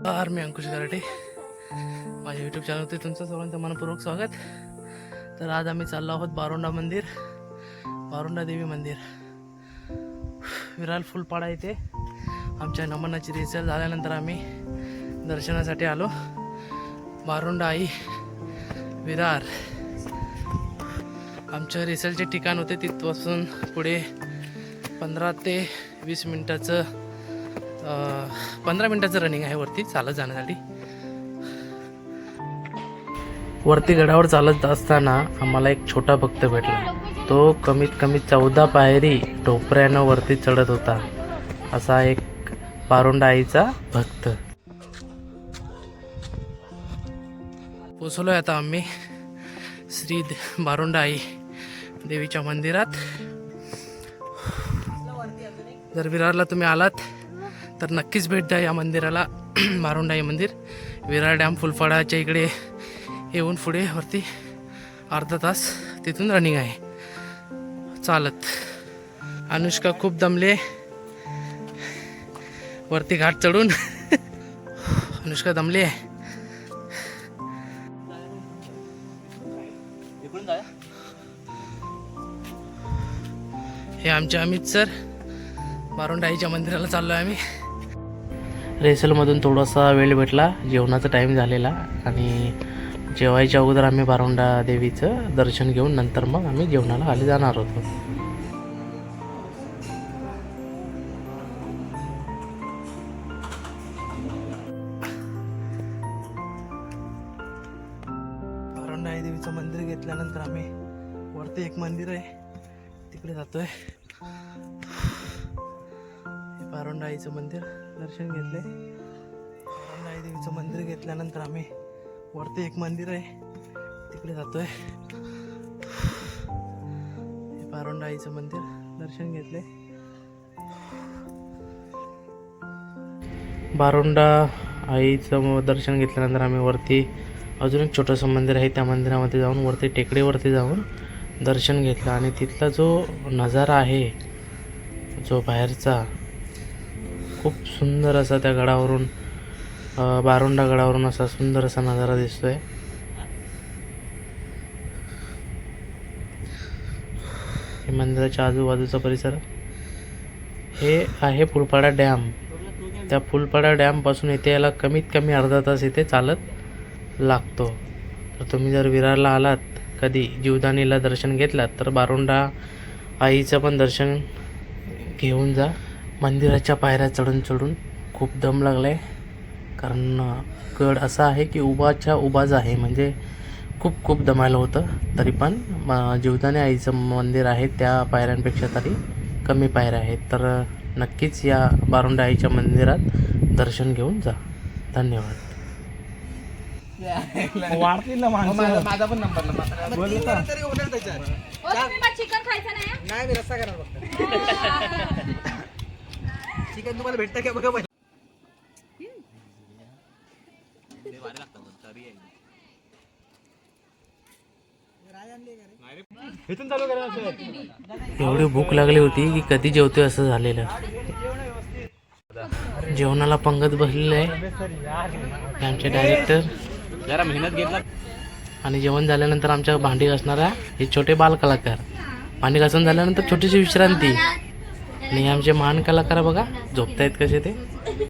नमस्कार मी अंकुश गराटे माझ्या यूट्यूब चॅनलवरती तुमचं सर्वांचं मनपूर्वक स्वागत. तर आज आम्ही चाललो आहोत बारोंडा मंदिर बारोंडा देवी मंदिर. विराल फुलपाडा येथे आमच्या नमनाची रिसल झाल्यानंतर आम्ही दर्शनासाठी आलो. बारोंडा आई विरार. आमच्या रिसलचे ठिकाण होते तिथपासून पुढे पंधरा ते वीस मिनटाचं पंधरा मिनटाचं रनिंग आहे वरती चालत जाण्यासाठी. वरती गडावर चालत असताना आम्हाला एक छोटा भक्त भेटला. तो कमीत कमी चौदा पायरी टोपऱ्यानं वरती चढत होता. असा एक पारोंडा आईचा भक्त. पोचलोय आता आम्ही श्री बारुंडाई आई देवीच्या मंदिरात. जर विरारला तुम्ही आलात तर नक्कीच भेट द्या या मंदिराला. बारोंडा आई मंदिर. विरार डॅम फुलफाडाच्या इकडे येऊन पुढे वरती अर्धा तास तिथून रनिंग आहे. चालत. अनुष्का खूप दमले. वरती घाट चढून. अनुष्का दमली आहे. हे आमचे अमित सर. बारोंडाईच्या मंदिराला चाललो आहे आम्ही. रेसलमधून थोडासा वेळ भेटला जेवणाचा टाईम झालेला आणि जेवायच्या अगोदर आम्ही बारोंडा देवीचं दर्शन घेऊन नंतर मग आम्ही जेवणाला खाली जाणार होतो. बारोंडा आई देवीचं मंदिर घेतल्यानंतर आम्ही वरती एक मंदिर आहे तिकडे जातोय. आरोंडाईचं मंदिर दर्शन घेतले. आरोंडाई देवीचं मंदिर घेतल्यानंतर आम्ही वरती एक मंदिर आहे तिकडे जातोय. आहे बारोंडा आईचं मंदिर दर्शन घेतले. बारोंडा आईचं दर्शन घेतल्यानंतर आम्ही वरती अजून एक छोटंसं मंदिर आहे त्या मंदिरामध्ये जाऊन वरती टेकडीवरती जाऊन दर्शन घेतलं. आणि तिथला जो नजारा आहे जो बाहेरचा खूप सुंदर असा त्या गडावरून बारुंडा बारोंडा गडावरून असा सुंदर असा नजारा दिसतोय. हे मंदिराच्या आजूबाजूचा परिसर. हे आहे फुलपाडा डॅम. त्या फुलपाडा डॅमपासून इथे यायला कमीत कमी अर्धा तास इथे चालत लागतो. तर तुम्ही जर विरारला आलात कधी जीवदानीला दर्शन घेतलात तर बारोंडा आईचं पण दर्शन घेऊन जा. मंदिराच्या पायऱ्या चढून चढून खूप दम लागला आहे कारण गड असा आहे की उभाच्या उभाच आहे. म्हणजे खूप खूप दमायला होतं. तरी पण म- जीवदानी आईचं मंदिर आहे त्या पायऱ्यांपेक्षा तरी कमी पायऱ्या आहेत. तर नक्कीच या बारोंडा आईच्या मंदिरात दर्शन घेऊन जा. धन्यवाद. वाढतील ना माणसं. माझा पण नंबर ना बोल तरी उडेल त्याच्यात हो चिकन खायचं नाही हं? नाही मी रस्ता करणार फक्त. चिकन तुम्हाला भेटतं का बघा पहिले. एवढी भूक लागली होती की कधी जेवतोय असं झालेलं. जेवणाला पंगत बसलेलं आहे. हे आमचे डायरेक्टर जरा मेहनत घेतला. आणि जेवण झाल्यानंतर आमच्या भांडी घासणारा हे छोटे बाल कलाकार भांडी घासून झाल्यानंतर छोटीशी विश्रांती. आणि आमचे महान कलाकार बघा झोपतायत कसे ते.